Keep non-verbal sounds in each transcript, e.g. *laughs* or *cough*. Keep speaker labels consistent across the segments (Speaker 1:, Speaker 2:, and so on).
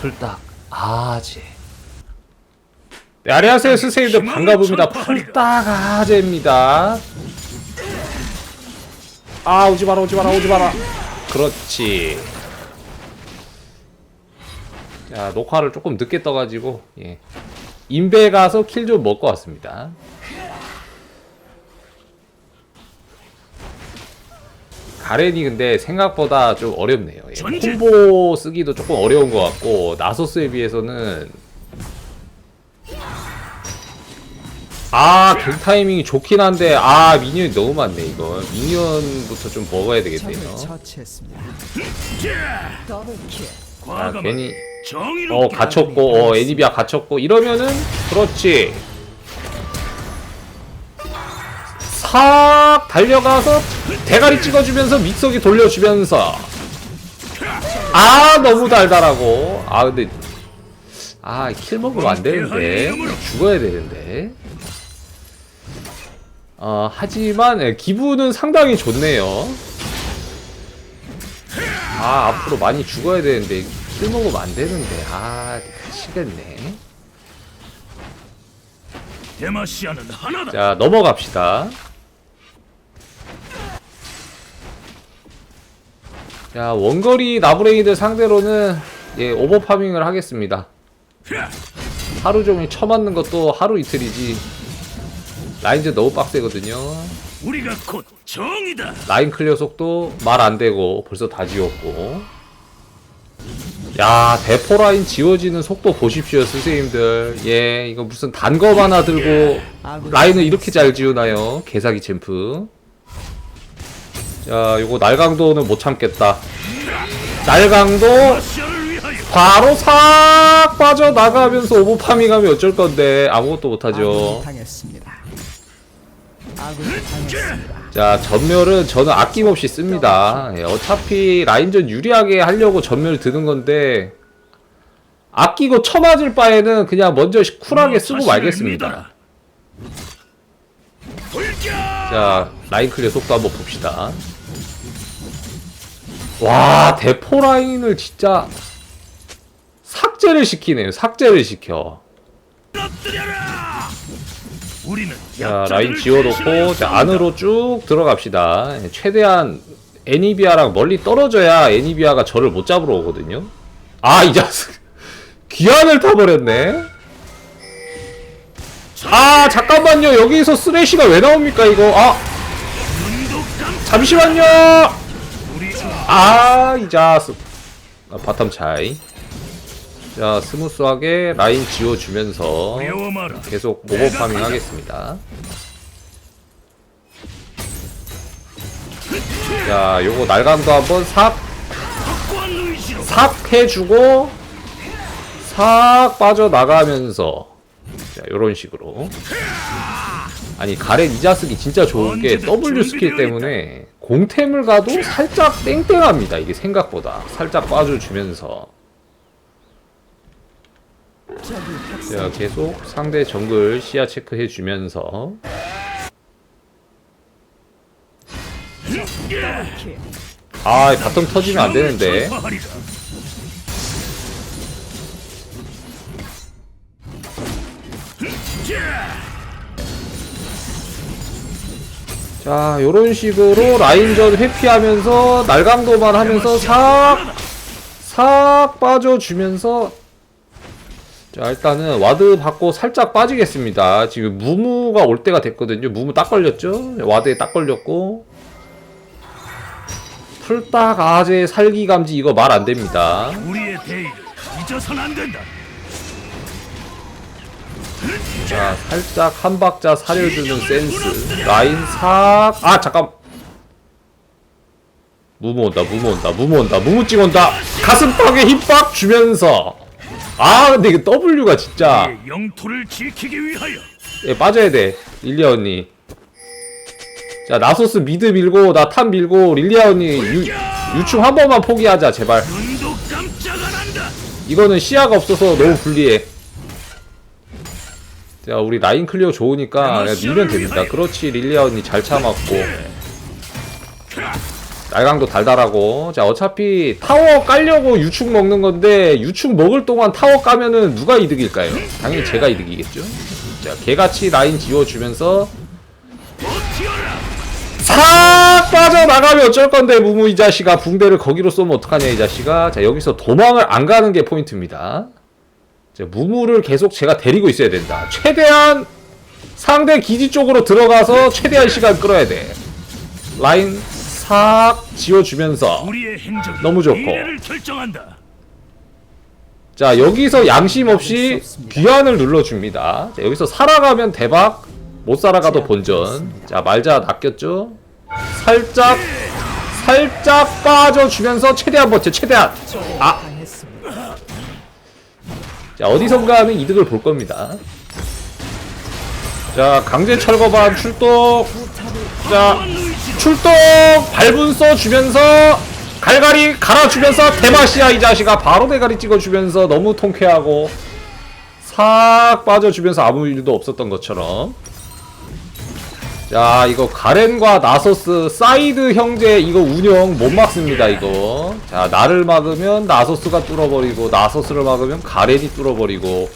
Speaker 1: 풀딱 아재. 네, 안녕하세요 스세이들 반가봅니다. 풀딱 아재입니다. 아 오지 마라 오지 마라 오지 마라. 그렇지. 자 녹화를 조금 늦게 떠가지고 예. 인베 가서 킬 좀 먹고 왔습니다 가렌이 근데 생각보다 좀 어렵네요. 예! 콤보 쓰기도 조금 어려운 것 같고 나소스에 비해서는 아, 갱 타이밍이 좋긴 한데 아 미니언이 너무 많네 이거 미니언부터 좀 먹어야 되겠네요. 아, 괜히 어 갇혔고 어 애니비아 갇혔고 이러면은 그렇지 싹 달려가서 대가리 찍어주면서 믹서기 돌려주면서. 아 너무 달달하고. 아 근데 아 킬 먹으면 안 되는데. 죽어야 되는데. 어 하지만 예, 기분은 상당히 좋네요. 아 앞으로 많이 죽어야 되는데 킬 먹으면 안 되는데. 아 미치겠네. 자 넘어갑시다 자 원거리 나부랭이들 상대로는 예 오버파밍을 하겠습니다. 하루 종일 쳐맞는 것도 하루 이틀이지. 라인즈 너무 빡세거든요.
Speaker 2: 우리가 곧 정이다.
Speaker 1: 라인 클리어 속도 말 안 되고 벌써 다 지웠고. 야 대포 라인 지워지는 속도 보십시오 선생님들. 예 이거 무슨 단검 하나 들고 라인을 이렇게 잘 지우나요? 개사기 챔프 자 요거 날강도는 못 참겠다. 날강도 바로 싹 빠져나가면서 오버파밍하면 어쩔 건데. 아무것도 못하죠. 자 전멸은 저는 아낌없이 씁니다. 예, 어차피 라인전 유리하게 하려고 전멸 드는 건데 아끼고 쳐맞을 바에는 그냥 먼저 쿨하게 쓰고 말겠습니다.
Speaker 2: 돌격.
Speaker 1: 자 라인 클리어 속도 한번 봅시다 와 대포 라인을 진짜 삭제를 시키네요. 삭제를 시켜. 자 라인 지워놓고 자. 안으로 쭉 들어갑시다. 예, 최대한 애니비아랑 멀리 떨어져야 애니비아가 저를 못 잡으러 오거든요. 아 이 자식. *laughs* 귀환을 타버렸네. 아 잠깐만요. 여기서 쓰레쉬가 왜 나옵니까 이거? 아. 잠시만요 아 이 자식 아, 바텀 차이. 자 스무스하게 라인 지워주면서. 계속 오버파밍 하겠습니다. 자 요거 날감도 한번 삽
Speaker 2: 확고한 의지로
Speaker 1: 삭 해주고 싹 빠져나가면서. 자 요런 식으로. 아니 가렌 이자스기 진짜 좋은 게 W 스킬 때문에 공템을 가도 살짝 땡땡합니다 이게 생각보다 살짝 빠져주면서. 자 계속 상대 정글 시야 체크해 주면서
Speaker 3: 더블킬.
Speaker 1: 아 바텀 터지면 안 되는데 자 요런 식으로 라인전 회피하면서 날강도만 하면서 싹 싹 빠져주면서 자 일단은 와드 받고 살짝 빠지겠습니다. 지금 무무가 올 때가 됐거든요. 무무 딱 걸렸죠? 와드에 딱 걸렸고. 풀딱 아재 살기 감지 이거 말 안됩니다.
Speaker 2: 우리의 대의를 잊어선 안 된다.
Speaker 1: 자 살짝 한 박자 사려주는 센스. 라인 싹아 잠깐. 무무 온다 무무 온다 무무 온다 무무 찍 온다. 가슴팍에 힘빡 주면서. 아 근데 이게 W가 진짜.
Speaker 2: 내 영토를 지키기 위하여.
Speaker 1: 예, 빠져야 돼 릴리아 언니. 자 나소스 미드 밀고 나 탑 밀고 릴리아 언니 유, 유충 한 번만 포기하자 제발. 이거는 시야가 없어서 너무 불리해. 자, 우리 라인 클리어 좋으니까 그냥 밀면 됩니다. 그렇지, 릴리아 언니 잘 참았고. 날강도 달달하고 자 어차피 타워 깔려고 유충 먹는 건데 유충 먹을 동안 타워 까면은 누가 이득일까요? 당연히 제가 이득이겠죠 자 개같이 라인 지워주면서. 싹 빠져나가면 어쩔 건데 무무 이 자식아 붕대를 거기로 쏘면 어떡하냐 이 자식아 자 여기서 도망을 안 가는 게 포인트입니다 자 무무를 계속 제가 데리고 있어야 된다. 최대한 상대 기지 쪽으로 들어가서 최대한 시간 끌어야 돼. 라인 싹 지워주면서 너무 좋고. 자 여기서 양심 없이 귀환을 눌러줍니다. 자, 여기서 살아가면 대박. 못 살아가도 본전. 자 말자 낚였죠? 살짝 살짝 빠져주면서 최대한 버텨 최대한. 아. 자 어디선가는 이득을 볼 겁니다. 자 강제 철거반 출동. 자 출동! 발분 써주면서 갈갈이 갈아주면서 대마시아 이 자식아 바로 대가리 찍어주면서 너무 통쾌하고 싹 빠져주면서 아무 일도 없었던 것처럼 자 이거 가렌과 나소스 사이드 형제 이거 운영 못 막습니다 이거. 자 나를 막으면 나소스가 뚫어버리고 나소스를 막으면 가렌이 뚫어버리고.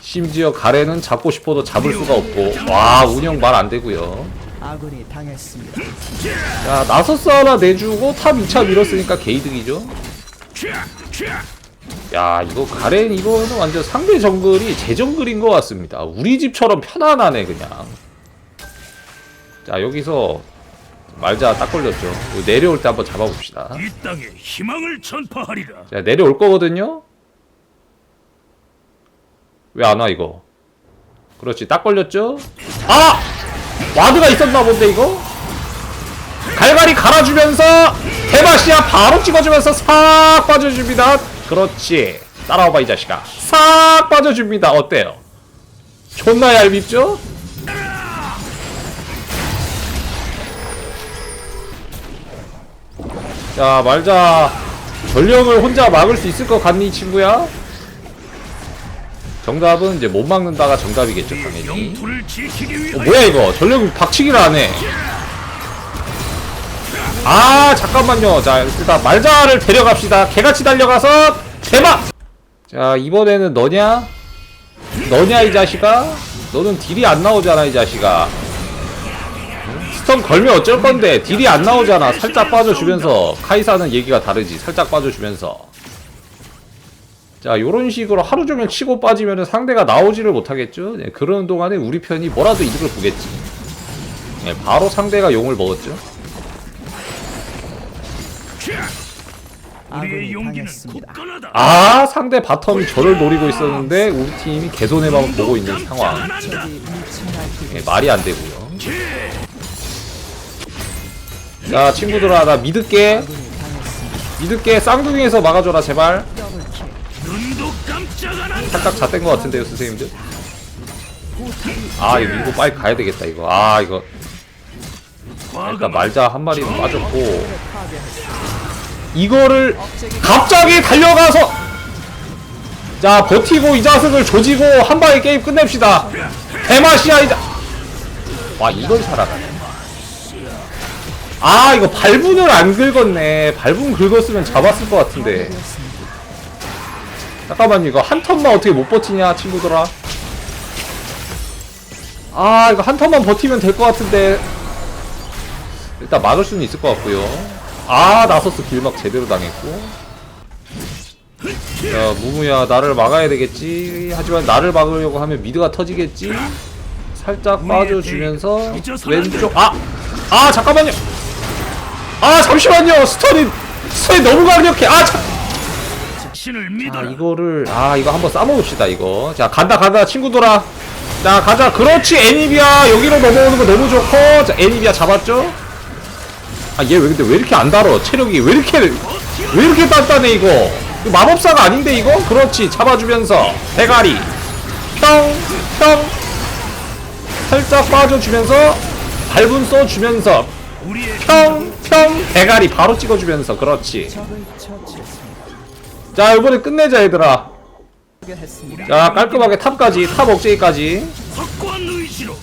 Speaker 1: 심지어 가렌은 잡고 싶어도 잡을 수가 없고. 와 운영 말 안 되고요.
Speaker 3: 아군이 당했습니다.
Speaker 1: 자 나서스 하나 내주고 탑 2차 밀었으니까
Speaker 2: 캬.
Speaker 1: 야 이거 가렌 이거는 완전 상대 정글이 제 정글인 것 같습니다. 우리 집처럼 편안하네 그냥 자 여기서 말자 딱 걸렸죠. 내려올 때 한번 잡아봅시다.
Speaker 2: 이 땅에 희망을 전파하리라.
Speaker 1: 자 내려올 거거든요? 왜 안 와 이거? 그렇지 딱 걸렸죠? 아! 와드가 있었나 본데 이거? 갈갈이 갈아주면서 대마시아 바로 찍어주면서 싹 빠져줍니다. 그렇지. 따라와봐 이 자식아. 싹 빠져줍니다. 어때요? 존나 얄밉죠 자 말자. 전령을 혼자 막을 수 있을 것 같니 친구야? 정답은 이제 못 막는다가 정답이겠죠 당연히. 어, 뭐야 이거? 전령 박치기를 안해 아 잠깐만요. 자 일단 말자를 데려갑시다. 개같이 달려가서 대박! 자 이번에는 너냐? 너냐 이 자식아? 너는 딜이 안 나오잖아 이 자식아. 응? 스턴 걸면 어쩔 건데 딜이 안 나오잖아. 살짝 빠져주면서. 카이사는 얘기가 다르지. 살짝 빠져주면서. 자 요런 식으로 하루 종일 치고 빠지면 상대가 나오지를 못하겠죠? 네, 그러는 동안에 우리 편이 뭐라도 이득을 보겠지. 네, 바로 상대가 용을 먹었죠.
Speaker 3: 아
Speaker 1: 상대 바텀이 저를 노리고 있었는데 우리 팀이 방을 보고 있는 상황. 네, 말이 안 되고요 자 친구들아 나 믿을게. 믿을게 쌍둥이에서 막아줘라 제발. 살짝 잣된 것 같은데요 선생님들 아 이거 밀고 빨리 가야 되겠다 이거 아 이거 일단 말자 한 마리는 빠졌고. 이거를 갑자기 달려가서 자 버티고 이 자식을 조지고 한 방에 게임 끝냅시다 대마시아 이자 와 이걸 살아가네 아 이거 발분을 안 긁었네. 발분 긁었으면 잡았을 것 같은데. 잠깐만 이거 한 턴만 어떻게 못 버티냐 친구들아? 아 이거 한 턴만 버티면 될 것 같은데. 일단 막을 수는 있을 것 같고요. 아 나서스 길막 제대로 당했고. 야 무무야 나를 막아야 되겠지. 하지만 나를 막으려고 하면 미드가 터지겠지. 살짝 빠져주면서 왼쪽 아! 아 잠깐만요 아 잠시만요. 스턴이 스턴이 너무 강력해. 아 참.
Speaker 2: 신을
Speaker 1: 자
Speaker 2: 믿어라.
Speaker 1: 이거를 아 이거 한번 싸먹읍시다 이거. 자 간다 간다 친구들아. 자 가자. 그렇지 애니비아. 여기로 넘어오는 거 너무 좋고. 자 애니비아 잡았죠? 아 얘 왜 근데 왜 이렇게 안 달어 체력이 왜 이렇게 왜 이렇게 단단해 이거? 이거 마법사가 아닌데 이거? 그렇지 잡아주면서. 대가리. 평평 살짝 빠져주면서 발분 써주면서.
Speaker 2: 우리의
Speaker 1: 평 평 대가리 바로 찍어주면서 그렇지. 자 이번에 끝내자 얘들아. 자 깔끔하게 탑까지 탑 억제기까지.
Speaker 2: 확고한 의지로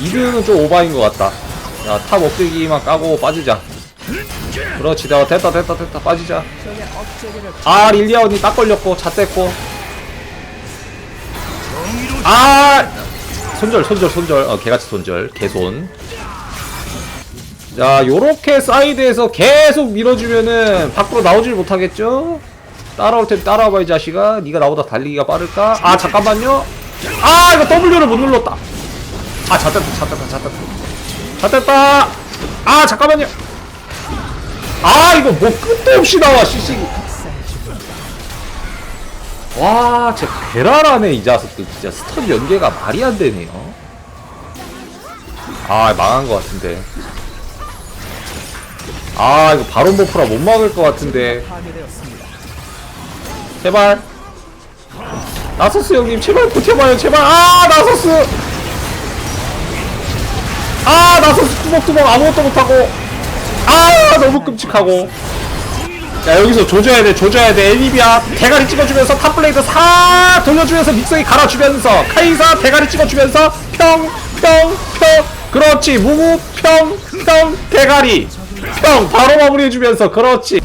Speaker 1: 2등은 좀 오바인 것 같다. 야탑 억제기만 까고 빠지자. 그렇지 내가 됐다 됐다 됐다 빠지자. 아 릴리아 언니 딱 걸렸고 잣됐고. 아! 손절 손절 손절. 어 개같이 손절. 개손 자 요렇게 사이드에서 계속 밀어주면은 밖으로 나오질 못하겠죠? 따라올 땐 따라와봐 이 자식아. 니가 나보다 달리기가 빠를까? 아 잠깐만요. 아 이거 W를 못 눌렀다. 아 잣됐다 잣됐다 잣됐다. 잣됐다. 아 잠깐만요. 아 이거 뭐 끝도 없이 나와 시식이 와, 진짜 괴랄하네 이 자식들. 진짜 스턴 연계가 말이 안 되네요. 아, 망한 것 같은데. 아, 이거 바론 버프라 못 막을 것 같은데. 제발. 나서스 형님, 제발 버텨봐요, 제발. 아, 나서스. 아, 나서스 뚜벅뚜벅 아무것도 못하고. 아, 너무 끔찍하고. 야 여기서 조져야 돼 조져야 돼 애니비아 대가리 찍어주면서 탑블레이드 싹 돌려주면서 믹서기 갈아주면서 카이사 대가리 찍어주면서 평 평 평 그렇지. 무무 평평 대가리. 평 바로 마무리해주면서 그렇지